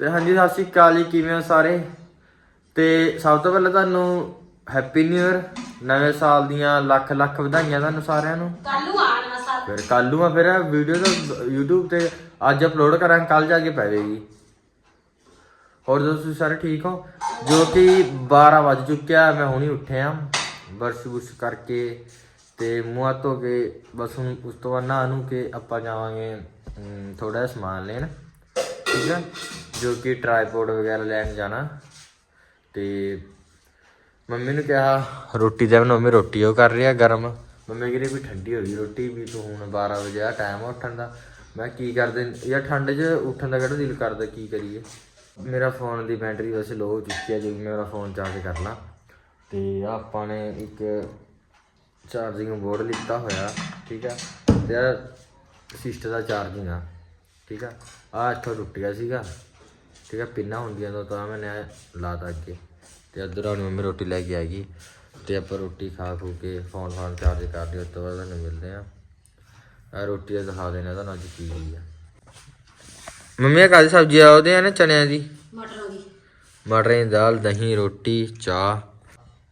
ਤੇ ਹਾਂਜੀ ਸਤਿ ਸ਼੍ਰੀ ਅਕਾਲ ਜੀ ਕਿਵੇਂ ਹੋ ਸਾਰੇ? ਤੇ ਸਭ ਤੋਂ ਪਹਿਲਾਂ ਤੁਹਾਨੂੰ ਹੈਪੀ ਨਿਊ ਇਅਰ ਨਵੇਂ ਸਾਲ ਦੀਆਂ ਲੱਖ ਲੱਖ ਵਧਾਈਆਂ ਤੁਹਾਨੂੰ ਸਾਰਿਆਂ ਨੂੰ। ਕੱਲ ਨੂੰ ਆਣਾ ਸਾ ਫਿਰ ਕੱਲ ਨੂੰ ਆ ਫਿਰ ਵੀਡੀਓ ਤਾਂ YouTube ਤੇ ਅੱਜ ਅਪਲੋਡ ਕਰਾਂਗੇ ਕੱਲ ਜਾ ਕੇ ਪਵੇਗੀ। ਹੋਰ ਦੋਸਤੋ ਤੁਸੀਂ ਸਾਰੇ ਠੀਕ ਹੋ? ਜੋ ਕਿ 12 ਵੱਜ ਚੁੱਕਿਆ ਮੈਂ ਹੁਣੀ ਉੱਠਿਆ। ਬਰਸ਼ ਬੁਰਸ਼ ਕਰਕੇ ਤੇ ਮੂੰਹ ਹੱਥ ਧੋ ਕੇ ਬਸ ਹੁਣ ਉਸ ਤੋਂ ਬਾਅਦ ਨਹਾ ਨੂੰ ਕੇ ਆਪਾਂ ਜਾਵਾਂਗੇ ਥੋੜਾ ਜਿਹਾ ਸਮਾਨ ਲੈਣ। ਠੀਕ ਹੈ ਜੋ ਕਿ ਟ੍ਰਾਈਪੋਡ ਵਗੈਰਾ ਲੈਣ ਜਾਣਾ। ਤੇ ਮੰਮੀ ਨੂੰ ਕਿਹਾ, ਰੋਟੀ ਦੇ ਬਣਾ ਮੈਂ ਰੋਟੀ ਉਹ ਕਰ ਰਿਹਾ ਗਰਮ। ਮੰਮੀ ਕਹਿੰਦੀ ਵੀ ਠੰਡੀ ਹੋ ਗਈ ਰੋਟੀ ਵੀ, ਤੂੰ ਹੁਣ 12 ਵਜੇ ਆ ਟਾਈਮ ਉੱਠਣ ਦਾ। ਮੈਂ ਕੀ ਕਰਦੇ ਯਾਰ ਠੰਡ 'ਚ ਉੱਠਣ ਦਾ ਕਿਹੜਾ ਦਿਲ ਕਰਦਾ, ਕੀ ਕਰੀਏ? ਮੇਰਾ ਫੋਨ ਦੀ ਬੈਟਰੀ ਵੈਸੇ ਲੋ ਹੋ ਚੁੱਕੀ ਹੈ ਜੇ ਮੇਰਾ ਫੋਨ ਚਾਰਜ ਕਰ ਲਾਂ। ਤੇ ਆਪਾਂ ਨੇ ਇੱਕ ਚਾਰਜਿੰਗ ਬੋਰਡ ਲਿੱਤਾ ਹੋਇਆ, ਠੀਕ ਆ? ਤੇ ਆ ਸਿਸਟਰ ਦਾ ਚਾਰਜਿੰਗ ਆ, ਠੀਕ ਆ? ਆ ਇੱਥੋਂ ਟੁੱਟ ਗਿਆ ਸੀਗਾ। ਠੀਕ ਆ ਪਿੰਨਾ ਹੁੰਦੀਆਂ ਤੋਂ ਤਾਂ ਮੈंने ਲਾਤਾ ਅੱਗੇ। ਤੇ ਇੱਧਰ ਹੁਣ ਮੰਮੀ ਰੋਟੀ ਲੈ ਕੇ ਆਏਗੀ ਤੇ ਆਪਾਂ ਰੋਟੀ ਖਾ ਖੂ ਕੇ ਫੋਨ ਫੋਨ ਚਾਰਜ ਕਰ ਦਿਓ ਉਸ ਤੋਂ ਬਾਅਦ ਤੁਹਾਨੂੰ ਮਿਲਦੇ ਆ ਆ ਰੋਟੀ ਦਾ ਦਿਖਾ ਦੇਣਾ ਤੁਹਾਨੂੰ ਅੱਜ ਕੀ ਹੋਈ ਆ। ਮੰਮੀ ਆ ਕਾਦੀ ਸਬਜ਼ੀ ਆ? ਉਹਦੇ ਆ ਨਾ ਚਣਿਆਂ ਦੀ? ਮਟਰਾਂ ਦੀ। ਮਟਰਾਂ ਦੀ ਦਾਲ ਦਹੀਂ ਰੋਟੀ ਚਾਹ।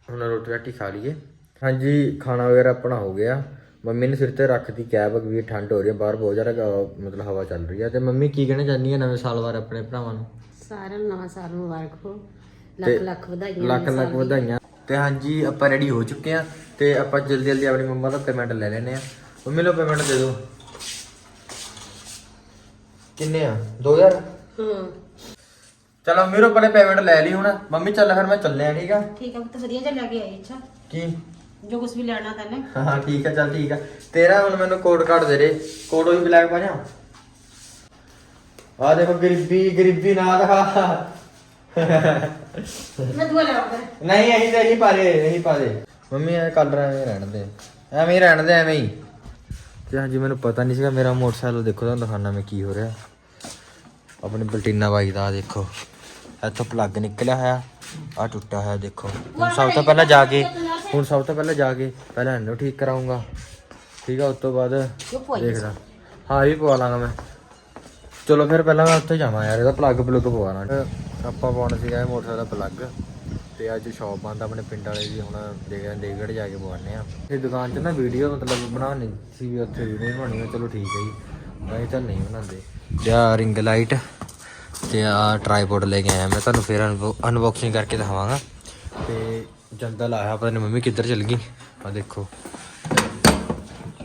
ਹੁਣ ਰੋਟੀ ਰਾਟੀ ਖਾ ਲਈਏ। ਹਾਂਜੀ ਖਾਣਾ ਵਗੈਰਾ ਆਪਣਾ ਹੋ ਗਿਆ। ਮੰਮੀ ਨੇ ਸਿਰ ਤੇ ਰੱਖਤੀ ਕੈਬ ਵੀ ਠੰਡ ਹੋ ਰਹੀ ਹੈ ਬਾਹਰ ਬਹੁਤ ਜ਼ਿਆਦਾ ਮਤਲਬ ਹਵਾ ਚੱਲ ਰਹੀ ਹੈ ਤੇ ਮੰਮੀ ਕੀ ਕਹਿਣਾ ਚਾਹੁੰਦੀ ਹੈ ਨਵੇਂ ਸਾਲ ਬਾਰੇ ਆਪਣੇ ਭਰਾਵਾਂ ਨੂੰ? ਸਾਰਿਆਂ ਨੂੰ ਨਵਾਂ ਸਾਲ ਮੁਬਾਰਕ ਹੋ। ਲੱਖ ਲੱਖ ਵਧਾਈਆਂ ਲੱਖ ਲੱਖ ਵਧਾਈਆਂ। ਤੇ ਹਾਂਜੀ ਆਪਾਂ ਰੈਡੀ ਹੋ ਚੁੱਕੇ ਆ ਤੇ ਆਪਾਂ ਜਲਦੀ ਜਲਦੀ ਆਪਣੀ ਮੰਮਾ ਦਾ ਪੇਮੈਂਟ ਲੈ ਲੈਨੇ ਆ ਮੰਮੀ ਲੋ ਪੇਮੈਂਟ ਦੇ ਦਿਓ। ਕਿੰਨੇ ਆ? 2000 ਹਾਂ। ਚਲੋ ਪੇਮੈਂਟ ਲੈ ਲਈ ਹੁਣ। ਮੰਮੀ ਚੱਲ ਫਿਰ ਮੈਂ ਚੱਲਿਆ ਠੀਕ ਆ? ਠੀਕ ਹੈ ਤਾਂ ਵਧੀਆ ਜਿਹਾ ਲੈ ਕੇ ਆਈ ਅੱਛਾ। ਕੀ? ਜੋ ਕੁਝ ਵੀ ਲੈਣਾ ਤੈਨੇ। ਹਾਂ ਠੀਕ ਆ ਚੱਲ ਠੀਕ ਆ। ਤੇਰਾ ਹੁਣ ਮੈਨੂੰ ਕੋਡ ਕਾਰਡ ਦੇ ਦੇ। ਕੋਡ ਵੀ ਬਲੈਕ ਪਾ ਜਾ। ਆ ਦੇਖੋ ਗਰੀਬੀ ਗਰੀਬੀ ਨਾ ਦਿਖਾ। ਮੈਂ ਦੁਆ ਲਾਉਂਗਾ ਨਹੀਂ ਅਸੀਂ ਤਾਂ ਇਹੀ ਪਾ ਦੇ ਇਹੀ ਪਾ ਦੇ। ਮੰਮੀ ਇਹ ਕਲਰ ਐਵੇਂ ਰਹਿਣ ਦੇ ਐਵੇਂ ਹੀ ਰਹਿਣ ਦੇ ਐਵੇਂ ਹੀ। ਤੇ ਹਾਂਜੀ ਮੈਨੂੰ ਪਤਾ ਨਹੀਂ ਸੀਗਾ ਮੇਰਾ ਮੋਟਰਸਾਈਕਲ ਦੇਖੋ ਤੁਹਾਨੂੰ ਦਿਖਾਣਾ ਮੈਂ ਕੀ ਹੋ ਰਿਹਾ। ਆਪਣੀ ਪਲਟੀਨਾ ਬਾਈਕ ਦਾ ਆਹ ਦੇਖੋ। ਇੱਥੋਂ ਪਲੱਗ ਨਿਕਲਿਆ ਹੋਇਆ ਆ ਟੁੱਟਾ ਹੋਇਆ ਦੇਖੋ। ਹੁਣ ਸਭ ਤੋਂ ਪਹਿਲਾਂ ਜਾ ਕੇ ਹੁਣ ਸਭ ਤੋਂ ਪਹਿਲਾਂ ਜਾ ਕੇ ਪਹਿਲਾਂ ਇਹਨੂੰ ਠੀਕ ਕਰਾਉਂਗਾ। ਠੀਕ ਆ ਉਸ ਤੋਂ ਬਾਅਦ ਦੇਖਦਾ। ਹਾਂ ਇਹ ਵੀ ਪਵਾ ਲਾਂਗਾ ਮੈਂ। ਚਲੋ ਫਿਰ ਪਹਿਲਾਂ ਮੈਂ ਉੱਥੇ ਜਾਵਾਂ ਯਾਰ, ਇਹਦਾ ਪਲੱਗ ਪਲੁੱਗ ਪਵਾਣਾ ਆਪਾਂ ਪਾਉਣਾ ਸੀਗਾ ਇਹ ਮੋਟਰਸਾਈਕਲ ਦਾ ਪਲੱਗ ਤੇ ਅੱਜ ਸ਼ਾਪ ਬੰਦ ਆ, ਆਪਣੇ ਪਿੰਡ ਵਾਲੇ ਦੀ ਹੁਣ ਦੇਖਦੇ ਦੇਗੜ ਜਾ ਕੇ ਪਵਾਉਂਦੇ ਆ। ਇਹ ਦੁਕਾਨ 'ਚ ਨਾ ਵੀਡੀਓ ਮਤਲਬ ਬਣਾਉਣੀ ਸੀ ਵੀ ਉੱਥੇ ਵੀਡੀਓ ਬਣਾਉਣੀ ਚਲੋ ਠੀਕ ਹੈ ਜੀ। ਮੈਂ ਤਾਂ ਨਹੀਂ ਬਣਾਉਂਦੇ। ਤੇ ਆ ਰਿੰਗ ਲਾਈਟ ਤੇ ਆ ਟ੍ਰਾਈਪੋਡ ਲੈ ਕੇ ਆਇਆ ਮੈਂ, ਤੁਹਾਨੂੰ ਫਿਰ ਅਨਬਾਕਸਿੰਗ ਕਰਕੇ ਦਿਖਾਵਾਂਗਾ। ਤੇ ਜੰਦਲ ਲਾਇਆ ਪਤਾ ਨਹੀਂ ਮੰਮੀ ਕਿੱਧਰ ਚਲ ਗਈ। ਆ ਦੇਖੋ।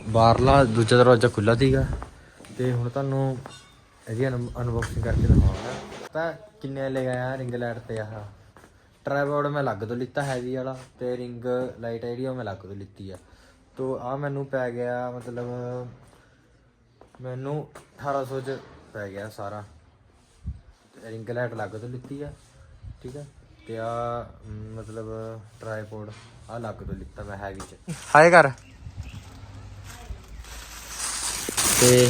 ਬਾਹਰਲਾ ਦੂਜਾ ਦਰਵਾਜ਼ਾ ਖੁੱਲਾ ਸੀਗਾ। ਤੇ ਹੁਣ ਤੁਹਾਨੂੰ ਇਹਦੀ ਅਨਬਾਕਸਿੰਗ ਕਰਕੇ ਦਿਖਾਵਾਂਗਾ ਤਾਂ ਕਿੰਨੇ ਲੈ ਗਿਆ ਰਿੰਗ ਲਾਈਟ ਤੇ ਆਹ। ਟ੍ਰਾਈਪੋਡ ਮੈਂ ਲੱਗ ਤੋਂ ਲਿੱਤਾ ਹੈਵੀ ਵਾਲਾ ਤੇ ਰਿੰਗ ਲਾਈਟ ਜਿਹੜੀ ਉਹ ਮੈਂ ਲੱਗ ਤੋਂ ਲਿੱਤੀ ਆ। ਤੋ ਆ ਮੈਨੂੰ ਪੈ ਗਿਆ ਮਤਲਬ ਮੈਨੂੰ 1800 ਚ ਪੈ ਗਿਆ ਸਾਰਾ। ਰਿੰਗ ਲਾਈਟ ਲੱਗ ਤੋਂ ਲਿੱਤੀ ਆ ਠੀਕ ਆ? ਤੇ ਆ ਮਤਲਬ ਟ੍ਰਾਈਪੋਡ ਆ ਲੱਗ ਤੋਂ ਲਿੱਤਾ ਮੈਂ ਹੈਵੀ ਚ। ਹਾਏ ਕਰ ਤੇ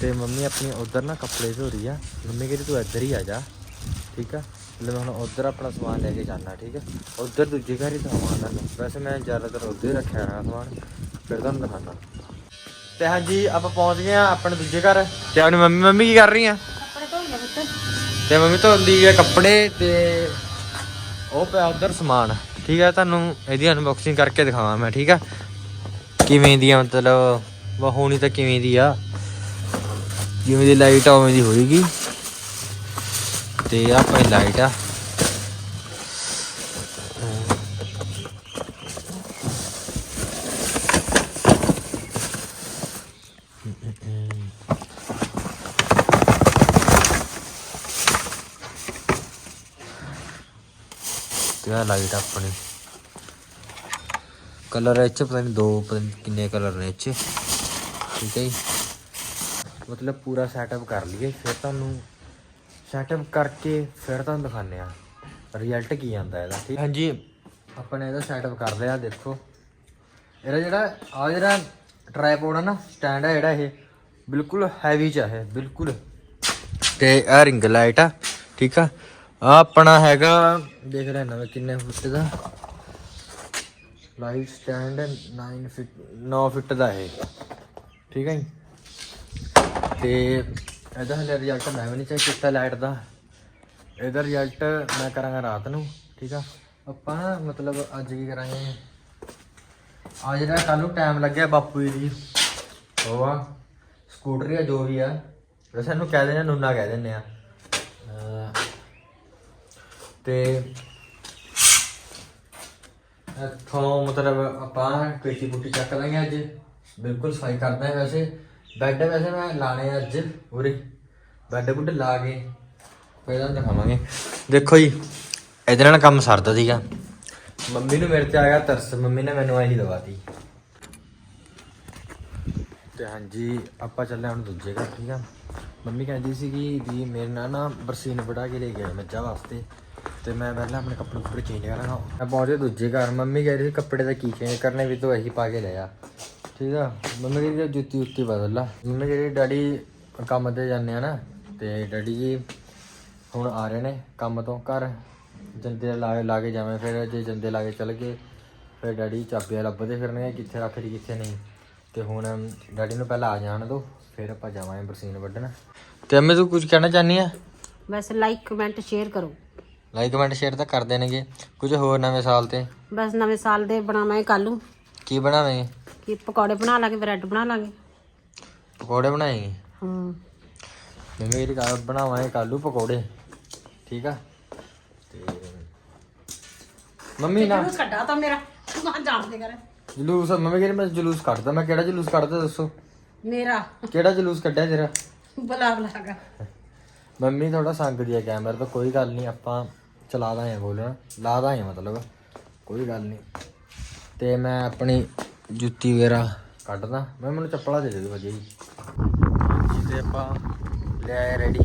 ਤੇ ਮੰਮੀ ਆਪਣੀ ਉਧਰ ਨਾ ਕੱਪੜੇ ਧੋ ਰਹੀ ਆ। ਮੰਮੀ ਕਹਿੰਦੀ ਤੂੰ ਇੱਧਰ ਹੀ ਆ ਜਾ ਠੀਕ ਆ? ਲੈ ਮੈਂ ਹੁਣ ਉਧਰ ਆਪਣਾ ਸਮਾਨ ਲੈ ਕੇ ਜਾਣਾ ਠੀਕ ਆ? ਉਧਰ ਦੂਜੇ ਘਰ ਹੀ ਧੋਵਾਂ ਤੁਹਾਨੂੰ। ਵੈਸੇ ਮੈਂ ਜ਼ਿਆਦਾਤਰ ਉੱਧਰ ਹੀ ਰੱਖਿਆ ਹੋਇਆ ਸਮਾਨ ਫਿਰ ਤੁਹਾਨੂੰ ਦਿਖਾਣਾ ਤੇ ਹਾਂਜੀ ਆਪਾਂ ਪਹੁੰਚ ਗਏ ਆ ਆਪਣੇ ਦੂਜੇ ਘਰ। ਤੇ ਆਪਣੀ ਮੰਮੀ ਮੰਮੀ ਕੀ ਕਰ ਰਹੀ ਆ? ਕੱਪੜੇ ਧੋ ਲਿਆ ਪੁੱਤ। ਤੇ ਮੰਮੀ ਧੋਂਦੀ ਹੈ ਕੱਪੜੇ ਤੇ ਉਹ ਪਿਆ ਉਧਰ ਸਮਾਨ। ਠੀਕ ਹੈ ਤੁਹਾਨੂੰ ਇਹਦੀ ਅਨਬਾਕਸਿੰਗ ਕਰਕੇ ਦਿਖਾਵਾਂ ਮੈਂ ਠੀਕ ਆ? ਕਿਵੇਂ ਦੀ ਆ ਮਤਲਬ ਵਾ ਹੋਣੀ ਤਾਂ ਕਿਵੇਂ ਦੀ ਆ? ਜਿਵੇਂ ਦੀ ਲਾਈਟ ਆ ਉਵੇਂ ਦੀ ਹੋਏਗੀ। ਤੇ ਆ ਭਾਈ ਲਾਈਟ ਆ। ਤੇ ਆ ਲਾਈਟ ਆਪਣੀ। ਕਲਰ ਇਹ ਪਤਾ ਨਹੀਂ ਦੋ, ਪਤਾ ਨਹੀਂ ਕਿੰਨੇ ਕਲਰ ਨੇ ਇਹ ਠੀਕ ਹੈ ਜੀ। ਮਤਲਬ ਪੂਰਾ ਸੈਟਅਪ ਕਰ ਲਈਏ, ਫਿਰ ਤੁਹਾਨੂੰ ਸੈਟਅਪ ਕਰਕੇ ਫਿਰ ਤੁਹਾਨੂੰ ਦਿਖਾਉਂਦੇ ਆ ਰਿਜ਼ਲਟ ਕੀ ਆਂਦਾ ਇਹਦਾ, ਠੀਕ? ਹਾਂਜੀ, ਆਪਾਂ ਨੇ ਇਹਦਾ ਸੈਟਅਪ ਕਰ ਲਿਆ, ਦੇਖੋ। ਇਹਦਾ ਜਿਹੜਾ ਆ ਜਿਹੜਾ ਟ੍ਰਾਈਪੋਡ ਹੈ ਨਾ ਸਟੈਂਡ ਆ ਜਿਹੜਾ ਇਹ, ਬਿਲਕੁਲ ਹੈਵੀ ਚ ਆ ਇਹ, ਬਿਲਕੁਲ। ਤੇ ਆ ਰਿੰਗ ਲਾਈਟ ਆ, ਠੀਕ ਆ? ਆ ਆਪਣਾ ਹੈਗਾ, ਦੇਖ ਲੈਣਾ ਮੈਂ ਕਿੰਨੇ ਫੁੱਟ ਦਾ। ਲਾਈਟ ਸਟੈਂਡ 9 ਫਿਟ 9 ਫਿਟ ਦਾ ਇਹ, ਠੀਕ ਹੈ ਜੀ? ਤੇ ਇਹਦਾ ਹਲੇ ਰਿਜ਼ਲਟ ਮੈਂ ਵੀ ਨਹੀਂ ਚੈੱਕ ਕੀਤਾ ਲਾਈਟ ਦਾ। ਇਹਦਾ ਰਿਜ਼ਲਟ ਮੈਂ ਕਰਾਂਗਾ ਰਾਤ ਨੂੰ, ਠੀਕ ਆ? ਆਪਾਂ ਨਾ ਮਤਲਬ ਅੱਜ ਕੀ ਕਰਾਂਗੇ? ਆ ਜਿਹੜਾ ਕੱਲ ਨੂੰ ਟਾਈਮ ਲੱਗਿਆ ਬਾਪੂ ਜੀ ਦੀ, ਉਹ ਆ ਸਕੂਟਰ ਆ ਜੋ ਵੀ ਆ। ਵੈਸੇ ਇਹਨੂੰ ਕਹਿ ਦਿੰਦੇ ਆ, ਨੁੰਨਾ ਕਹਿ ਦਿੰਦੇ ਆ। ਅਹ ਤੇ ਇੱਥੋਂ ਮਤਲਬ ਆਪਾਂ ਪੇਟੀ ਪੁੱਟੀ ਚੱਕ ਲਾਂਗੇ ਅੱਜ। ਬਿਲਕੁਲ ਸਫ਼ਾਈ ਕਰਦੇ ਹਾਂ ਵੈਸੇ। ਬੈੱਡ ਵੈਸੇ ਮੈਂ ਲਾਣੇ ਆ ਅੱਜ ਉਰੇ। ਬੈੱਡ ਬੁੱਡ ਲਾ ਕੇ ਫਿਰ ਤੁਹਾਨੂੰ ਦਿਖਾਵਾਂਗੇ। ਦੇਖੋ ਜੀ ਇਹਦੇ ਨਾਲ ਕੰਮ ਸਰਦਾ ਸੀਗਾ। ਮੰਮੀ ਨੂੰ ਮੇਰੇ ਤੇ ਆ ਗਿਆ ਤਰਸ ਮੰਮੀ ਨੇ ਮੈਨੂੰ ਆਹੀ ਦਵਾਤੀ। ਤੇ ਹਾਂਜੀ ਆਪਾਂ ਚੱਲੇ ਹੁਣ ਦੂਜੇ ਘਰ ਠੀਕ ਆ? ਮੰਮੀ ਕਹਿੰਦੀ ਸੀਗੀ ਵੀ ਮੇਰੇ ਨਾਲ ਨਾ ਬਰਸੀਨ ਵੜਾ ਕੇ ਲੈ ਗਿਆ ਮੱਝਾਂ ਵਾਸਤੇ। ਤੇ ਮੈਂ ਪਹਿਲਾਂ ਆਪਣੇ ਕੱਪੜੇ ਕੁੱਪੜੇ ਚੇਂਜ ਕਰਾਂਗਾ। ਮੈਂ ਪਹੁੰਚੇ ਦੂਜੇ ਘਰ ਮੰਮੀ ਕਹਿ ਰਹੀ ਸੀ ਕੱਪੜੇ ਦਾ ਕੀ ਚੇਂਜ ਕਰਨੇ ਵੀ ਤੂੰ ਇਹੀ ਪਾ ਕੇ ਲੈ ਆ। ਠੀਕ ਆ? ਮੰਮੀ ਕਹਿੰਦੀ ਜੁੱਤੀ ਉੱਤੀ ਬਦਲ ਲਾ। ਮੰਮੀ ਜਿਹੜੀ ਡੈਡੀ ਕੰਮ ਤੇ ਜਾਂਦੇ ਆ ਨਾ ਤੇ ਡੈਡੀ ਜੀ ਹੁਣ ਆ ਰਹੇ ਨੇ ਕੰਮ ਤੋਂ ਘਰ। ਜੰਦੇ ਲਾ ਲਾ ਕੇ ਜਾਵੇਂ ਫਿਰ ਜੇ ਜੰਦੇ ਲਾ ਕੇ ਚਲ ਗਏ ਫਿਰ ਡੈਡੀ ਚਾਬੀਆਂ ਲੱਭਦੇ ਫਿਰਨਗੇ ਕਿੱਥੇ ਰੱਖਦੀ ਕਿੱਥੇ ਨਹੀਂ। ਤੇ ਹੁਣ ਡੈਡੀ ਨੂੰ ਪਹਿਲਾਂ ਆ ਜਾਣ ਦੋ ਫਿਰ ਆਪਾਂ ਜਾਵਾਂਗੇ ਬਰਸੀਨ ਵੱਢਣ। ਤੇ ਅੰਮੇ ਤੂੰ ਕੁਝ ਕਹਿਣਾ ਚਾਹਨੀ ਆ? ਬਸ ਲਾਈਕ ਕਮੈਂਟ ਸ਼ੇਅਰ ਕਰੋ। ਲਾਈਕ ਕਮੈਂਟ ਸ਼ੇਅਰ ਤਾਂ ਕਰ ਦੇਣਗੇ। ਕੁਝ ਹੋਰ ਨਵੇਂ ਸਾਲ ਤੇ? ਬਸ ਨਵੇਂ ਸਾਲ ਦੇ ਬਣਾਵਾਂਗੇ ਕੱਲੂ ਕੀ ਬਣਾਵੇਂਗੇ ਕਿ ਪਕੌੜੇ ਬਣਾ ਲਾਂਗੇ ਬ੍ਰੈਡ ਬਣਾ ਲਾਂਗੇ। ਪਕੌੜੇ ਬਣਾਏਂਗੇ ਹੂੰ। ਮੰਮੀ ਇਹ ਕਾ ਬਣਾਵਾਂਗੇ ਕਾਲੂ ਪਕੌੜੇ ਠੀਕ ਆ? ਤੇ ਮੰਮੀ ਨਾ ਜਲੂਸ ਕੱਢਾ ਤਾਂ ਮੇਰਾ ਤੂੰ ਕਹਾਂ ਜਾਣਦੇ ਕਰ ਜਲੂਸ ਮੰਮੀ ਕਹਿੰਦੀ ਮੈਂ ਜਲੂਸ ਕੱਢਦਾ ਮੈਂ ਕਿਹੜਾ ਜਲੂਸ ਕੱਢਦਾ ਦੱਸੋ? ਮੇਰਾ। ਕਿਹੜਾ ਜਲੂਸ ਕੱਢਿਆ ਤੇਰਾ? ਬਲਾ ਬਲਾਗਾ ਮੰਮੀ ਥੋੜਾ ਸੰਗਦੀ ਹੈ ਕੈਮਰਾ ਤਾਂ ਕੋਈ ਗੱਲ ਨਹੀਂ ਆਪਾਂ ਚਲਾ ਦਾਂਗੇ ਬੋਲਣਾ। ਲਾ ਦਾਂਗੇ ਮਤਲਬ ਕੋਈ ਗੱਲ ਨਹੀਂ। ਤੇ ਮੈਂ ਆਪਣੀ ਜੁੱਤੀ ਵਗੈਰਾ ਕੱਢਦਾ। ਮੈਂ ਮੈਨੂੰ ਚੱਪਲਾਂ ਦੇ ਦੇ ਵਧੀਆ ਜੀ ਤੇ ਆਪਾਂ ਲੈ ਆਏ ਰੈਡੀ।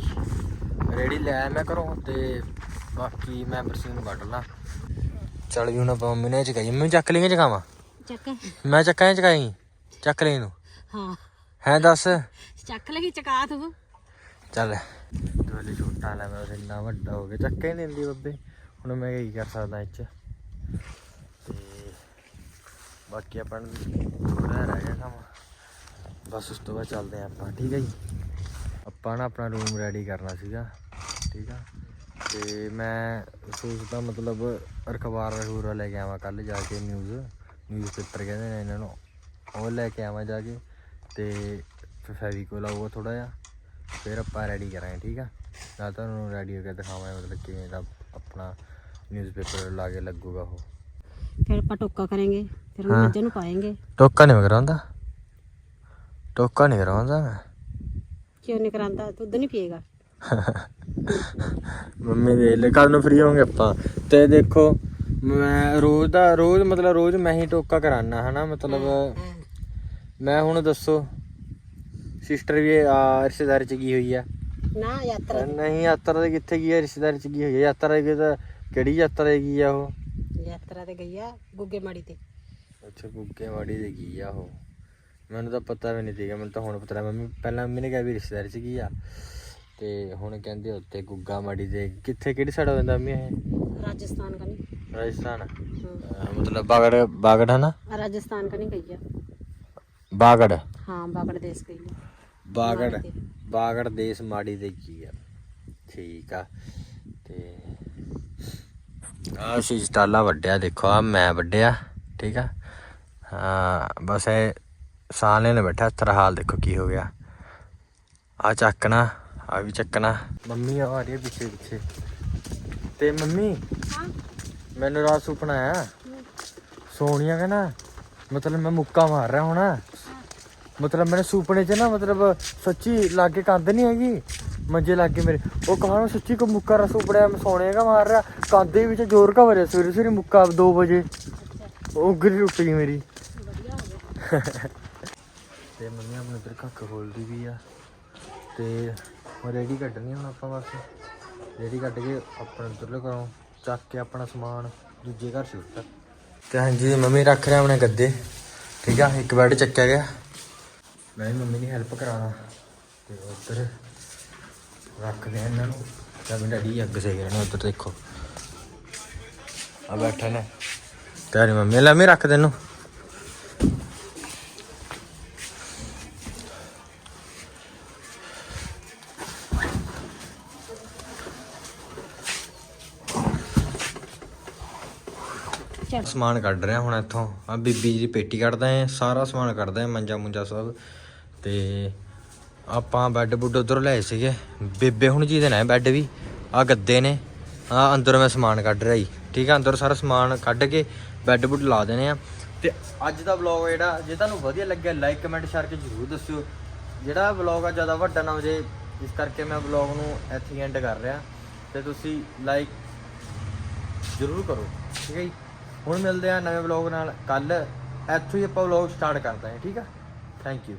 ਰੈਡੀ ਲੈ ਆਇਆ ਮੈਂ ਘਰੋਂ ਤੇ ਬਾਕੀ ਮੈਂ ਬਰਸੀਨ ਕੱਢ ਲਾਂ। ਚੱਲ ਵੀ ਹੁਣ ਆਪਾਂ ਮੰਮੀ ਨੇ ਚਕਾਈ ਮੈਂ ਚੱਕ ਲਈਆਂ ਚਕਾਵਾਂ? ਚੱਕ। ਮੈਂ ਚੱਕਾਂ ਚਕਾਈ? ਚੱਕ ਲਈ ਇਹਨੂੰ। ਹਾਂ। ਹੈ ਦੱਸ? ਚੱਕ ਲਈ ਚਕਾ ਤੂੰ। ਚੱਲ। ਦੋਲੇ ਛੋਟਾ ਲੈ ਮੈਂ ਇੰਨਾ ਵੱਡਾ ਹੋ ਗਿਆ। ਚੱਕੇ ਨਹੀਂ ਦਿੰਦੀ ਬੱਬੇ। ਹੁਣ ਮੈਂ ਕੀ ਕਰ ਸਕਦਾ ਇਹ ਚ ਤੇ ਬਾਕੀ ਆਪਾਂ ਨੂੰ ਥੋੜਾ ਰਹਿ ਗਿਆ ਕੰਮ। ਬਸ ਉਸ ਤੋਂ ਬਾਅਦ ਚੱਲਦੇ ਹਾਂ ਆਪਾਂ, ਠੀਕ ਹੈ ਜੀ? ਆਪਾਂ ਨਾ ਆਪਣਾ ਰੂਮ ਰੈਡੀ ਕਰਨਾ ਸੀਗਾ, ਠੀਕ ਆ? ਤੇ ਮੈਂ ਸੋਚਦਾ ਮਤਲਬ ਅਖਬਾਰ ਰਖੂਰਾ ਲੈ ਕੇ ਆਵਾਂ ਕੱਲ ਜਾ ਕੇ ਨਿਊਜ਼ ਨਿਊਜ਼ ਪੇਪਰ ਕਹਿੰਦੇ ਨੇ ਇਹਨਾਂ ਨੂੰ। ਉਹ ਲੈ ਕੇ ਆਵਾਂ ਜਾ ਕੇ ਤੇ ਫੈਵੀਕੋਲ ਆਊਗਾ ਥੋੜਾ ਜਿਹਾ, ਫਿਰ ਆਪਾਂ ਰੈਡੀ ਕਰਾਂਗੇ, ਠੀਕ ਆ? ਨਾਲ ਤੁਹਾਨੂੰ ਰੈਡੀ ਹੋ ਕੇ ਦਿਖਾਵਾਂਗੇ ਮਤਲਬ ਕਿਵੇਂ ਦਾ ਆਪਣਾ ਨਿਊਜ਼ਪੇਪਰ ਲਾ ਕੇ ਲੱਗੂਗਾ ਉਹ। ਫਿਰ ਆਪਾਂ ਟੋਕਾ ਕਰਾਂਗੇ ਫਿਰ ਹਾਂ। ਮੱਝਾਂ ਨੂੰ ਪਾਏਂਗੇ। ਟੋਕਾ ਨਹੀਂ ਕਰਾਉਂਦਾ। ਟੋਕਾ ਨਹੀਂ ਕਰਾਉਂਦਾ ਮੈਂ। ਕਿਉਂ ਨਹੀਂ ਕਰਾਂਦਾ ਦੁੱਧ ਨਹੀਂ ਪੀਏਗਾ। ਮੰਮੀ ਦੇ ਲੈ ਕੱਲ ਨੂੰ ਫ੍ਰੀ ਹੋਵਾਂਗੇ ਆਪਾਂ। ਤੇ ਦੇਖੋ ਮੈਂ ਰੋਜ਼ ਦਾ ਰੋਜ਼ ਮਤਲਬ ਰੋਜ਼ ਮੈਂ ਹੀ ਟੋਕਾ ਕਰਾਨਾ ਹਨਾ? ਮਤਲਬ ਮੈਂ ਹੁਣ ਦੱਸੋ ਸਿਸਟਰ ਵੀ ਆ ਰਿਸ਼ਤੇਦਾਰੀ ਚ ਗਈ ਹੋਈ ਆ? ਨਾ ਯਾਤਰਾ ਨਹੀਂ ਯਾਤਰਾ ਤੇ ਕਿੱਥੇ ਗਈ ਆ? ਰਿਸ਼ਤੇਦਾਰੀ ਚ ਗਈ ਹੋਈ ਆ? ਯਾਤਰਾ ਤਾਂ ਕਿਹੜੀ ਯਾਤਰਾ ਗਈ ਆ ਉਹ? ਯਾਤਰਾ ਤੇ ਗਈ ਆ ਗੁੱਗੇ ਮਾੜੀ ਤੇ। ਅੱਛਾ ਗੁੱਗੇ ਵਾੜੀ ਦੇ ਗਈ ਆ ਉਹ। ਮੈਨੂੰ ਤਾਂ ਪਤਾ ਵੀ ਨਹੀਂ ਸੀਗਾ ਮੈਨੂੰ ਤਾਂ ਹੁਣ ਪਤਾ ਲੱਗਾ। ਮੰਮੀ ਪਹਿਲਾਂ ਮੰਮੀ ਨੇ ਕਿਹਾ ਵੀ ਰਿਸ਼ਤੇਦਾਰੀ ਚ ਗਈ ਆ। ਤੇ ਹੁਣ ਕਹਿੰਦੇ ਉੱਤੇ ਗੁੱਗਾ ਮਾੜੀ ਦੇ ਕਿੱਥੇ ਕਿਹੜੀ ਸਾਈਡ ਹੋ ਜਾਂਦਾ ਮੰਮੀ ਇਹ? ਰਾਜਸਥਾਨ ਕਾ ਨਹੀਂ ਰਾਜਸਥਾਨ। ਮਤਲਬ ਬਾਗੜ ਬਾਗੜ ਹੈ ਨਾ? ਰਾਜਸਥਾਨ ਕਾ ਨਹੀਂ ਗਈ ਆ। ਬਾਗੜ? ਹਾਂ ਬਾਗੜ ਦੇਸ਼ ਗਈ ਆ। ਬਾਗੜ ਮਾੜੀ ਤੇ। ਬਾਗੜ ਦੇਸ਼ ਮਾੜੀ ਦੇ ਕੀ ਆ। ਠੀਕ ਆ। ਤੇ ਆ ਸੀ ਸਟਾਲਾ ਵੱਡਿਆ ਦੇਖੋ ਆ ਮੈਂ ਵੱਡਿਆ ਠੀਕ ਆ? ਹਾਂ ਬਸ ਇਹ ਸਾਲੇ ਨੇ ਬੈਠਾ ਤੇਰਾ ਹਾਲ ਦੇਖੋ ਕੀ ਹੋ ਗਿਆ। ਆ ਚੱਕਣਾ ਆ ਵੀ ਚੱਕਣਾ। ਮੰਮੀ ਆ ਰਹੀ ਹੈ ਪਿੱਛੇ ਪਿੱਛੇ। ਤੇ ਮੰਮੀ ਹਾਂ। ਮੈਨੂੰ ਰਾਤ ਸੁਪਨਾ ਆਇਆ ਸੋਨੀਆ ਕਹਿੰਦਾ ਮਤਲਬ ਮੈਂ ਮੁੱਕਾ ਮਾਰ ਰਿਹਾ ਹੋਣਾ। ਮਤਲਬ ਮੇਰੇ ਸੁਪਨੇ 'ਚ ਨਾ ਮਤਲਬ ਸੱਚੀ ਲਾਗੇ ਕੰਧ ਨਹੀਂ ਹੈਗੀ। ਮੰਜੇ ਲਾਗੇ ਮੇਰੇ। ਉਹ ਕਹਾਂ ਸੱਚੀ ਕੋ ਮੁੱਕਾ ਰ ਸੁਪੜਿਆ ਮੈਂ ਦਾ ਮਾਰ ਰਿਹਾ। ਕੰਧ ਦੇ ਵਿੱਚ ਜ਼ੋਰ ਕਾ ਵਰਿਆ ਸਵੇਰੇ ਸਵੇਰੇ ਮੁੱਕਾ 2 ਵਜੇ। ਉਹ ਗਿਰ ਟੁੱਟ ਗਈ ਮੇਰੀ। ਤੇ ਮੰਮੀ ਆਪਣੇ ਇੱਧਰ ਕੱਖ ਖੋਲਦੀ ਵੀ ਆ। ਤੇ ਉਹ ਰੈਡੀ ਕੱਢਣੀ ਹੁਣ ਆਪਾਂ ਬਸ। ਰੈਡੀ ਕੱਢ ਕੇ ਆਪਣੇ ਉੱਧਰਲੇ ਘਰੋਂ ਚੱਕ ਕੇ ਆਪਣਾ ਸਮਾਨ ਦੂਜੇ ਘਰ ਸ਼ਿਫਟ ਤੇ ਹਾਂਜੀ ਮੰਮੀ ਰੱਖ ਰਿਹਾ ਆਪਣੇ ਗੱਦੇ। ਠੀਕ ਆ ਇੱਕ ਬੈਡ ਚੱਕਿਆ ਗਿਆ। ਮੈਂ ਮੰਮੀ ਦੀ ਹੈਲਪ ਕਰਾਣਾ ਤੇ ਉੱਧਰ ਰੱਖਦੇ ਆ ਇਹਨਾਂ ਨੂੰ। ਤਾਂ ਮੇਰਾ ਡੀ ਅੱਗ ਸਹੀ ਰਹਿਣਾ ਉੱਧਰ ਦੇਖੋ। ਆ ਬੈਠਾ ਨੇ। ਤੇਰੀ ਮੰਮੀ ਲੈ ਮੈਂ ਰੱਖ ਦੇਨੂੰ ਸਮਾਨ ਕੱਢ ਰਿਹਾ ਹੁਣ ਇੱਥੋਂ। ਆ ਬੀਬੀ ਜੀ ਪੇਟੀ ਕੱਢਦਾ ਹੈ ਸਾਰਾ ਸਮਾਨ ਕੱਢਦਾ ਹੈ ਮੰਜਾ ਮੁੰਜਾ ਸਭ। ਤੇ ਆਪਾਂ ਬੈੱਡ ਬੁੱਡ ਉਧਰ ਲਏ ਸੀਗੇ। ਬੇਬੇ ਹੁਣ ਜੀ ਦੇ ਨੇ ਬੈੱਡ ਵੀ। ਆ ਗੱਦੇ ਨੇ। ਆ ਅੰਦਰ ਮੈਂ ਸਮਾਨ ਕੱਢ ਰਿਹਾ ਜੀ। ਠੀਕ ਆ, ਅੰਦਰ ਸਾਰਾ ਸਮਾਨ ਕੱਢ ਕੇ ਬੈੱਡ ਬੁੱਡ ਲਾ ਦੇਣੇ ਆ। ਤੇ ਅੱਜ ਦਾ ਵਲੌਗ ਜਿਹੜਾ, ਜੇ ਤੁਹਾਨੂੰ ਵਧੀਆ ਲੱਗਿਆ ਲਾਈਕ ਕਮੈਂਟ ਸ਼ੇਅਰ ਕੇ ਜਰੂਰ ਦੱਸਿਓ। ਜਿਹੜਾ ਵਲੌਗ ਆ ਜ਼ਿਆਦਾ ਵੱਡਾ ਨਾ ਹੋ ਜੇ ਇਸ ਕਰਕੇ ਮੈਂ ਵਲੌਗ ਨੂੰ ਇੱਥੇ ਐਂਡ ਕਰ ਰਿਹਾ। ਤੇ ਤੁਸੀਂ ਲਾਈਕ ਜ਼ਰੂਰ ਕਰੋ। ਠੀਕ ਹੈ ਜੀ? ਹੁਣ ਮਿਲਦੇ ਆ ਨਵੇਂ ਵਲੌਗ ਨਾਲ। ਕੱਲ ਇੱਥੋਂ ਹੀ ਆਪਾਂ ਵਲੌਗ ਸਟਾਰਟ ਕਰਦੇ ਹਾਂ ਠੀਕ ਆ? Thank you